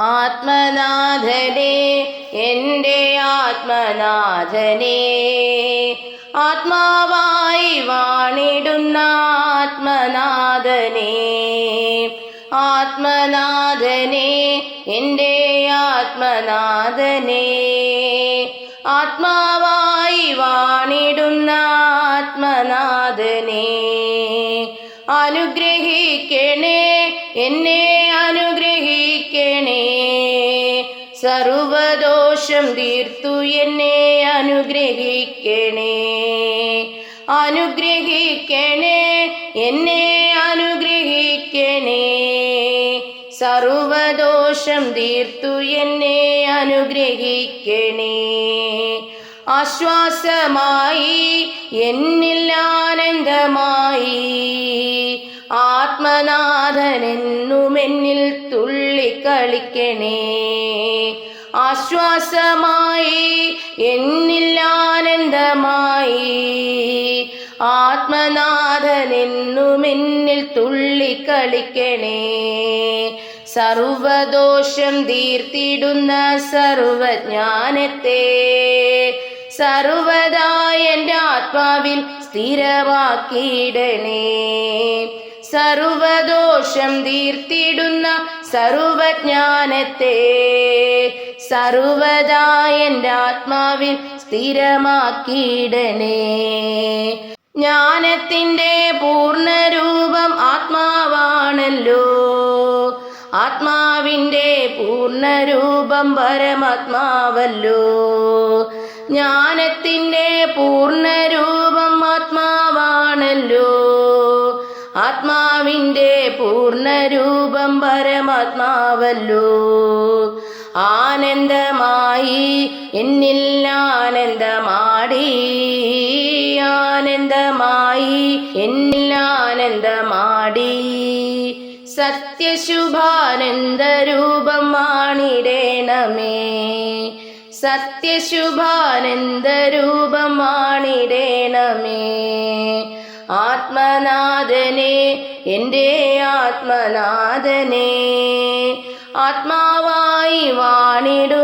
ആത്മനാഥനെ എന്റെ ആത്മനാഥനെ. ആത്മാവായി വാണിടുന്ന ആത്മനാഥനെ. ആത്മനാഥനെ എന്റെ ആത്മനാഥനെ. ആത്മാവായി വാണിടുന്ന ആത്മനാഥനെ. അനുഗ്രഹിക്കണേ എന്നെ അനുഗ്രഹിക്കണേ. സർവദോഷം തീർത്തു എന്നെ അനുഗ്രഹിക്കണേ. അനുഗ്രഹിക്കണേ എന്നെ അനുഗ്രഹിക്കണേ. സർവദോഷം തീർത്തു എന്നെ അനുഗ്രഹിക്കണേ. ആശ്വാസമായി എന്നിൽ ആനന്ദമായി. ആത്മനാഥനെന്നും എന്നിൽ തുള്ളിക്കളിക്കണേ ആശ്വാസമായി എന്നിൽ ആനന്ദമായി ആത്മനാഥനെന്നുമെന്നിൽ തുള്ളിക്കളിക്കണേ സർവദോഷം തീർത്തിടുന്ന സർവജ്ഞാനത്തെ സർവദാ എന്റെ ആത്മാവിൽ സ്ഥിരമാക്കിയിടണേ. സർവദോഷം തീർത്തിടുന്ന സർവജ്ഞാനത്തെ സർവദാ ആത്മാവിൽ സ്ഥിരമാക്കിയിടണേ. ജ്ഞാനത്തിന്റെ പൂർണരൂപം ആത്മാവാണല്ലോ. ആത്മാവിന്റെ പൂർണരൂപം പരമാത്മാവല്ലോ. ജ്ഞാനത്തിന്റെ പൂർണരൂപം ആത്മാവിന്റെ പൂർണരൂപം പരമാത്മാവല്ലോ. ആനന്ദമായി എന്നിൽ ആനന്ദമാടി. ആനന്ദമായി എന്നിൽ ആനന്ദമാടി. സത്യശുഭാനന്ദരൂപം മാണിടേണമേ സത്യശുഭാനന്ദരൂപം മാണിടേണമേ ആത്മനാഥനെ എന്റെ ആത്മനാഥനെ. ആത്മാവായി വാണിടുന്ന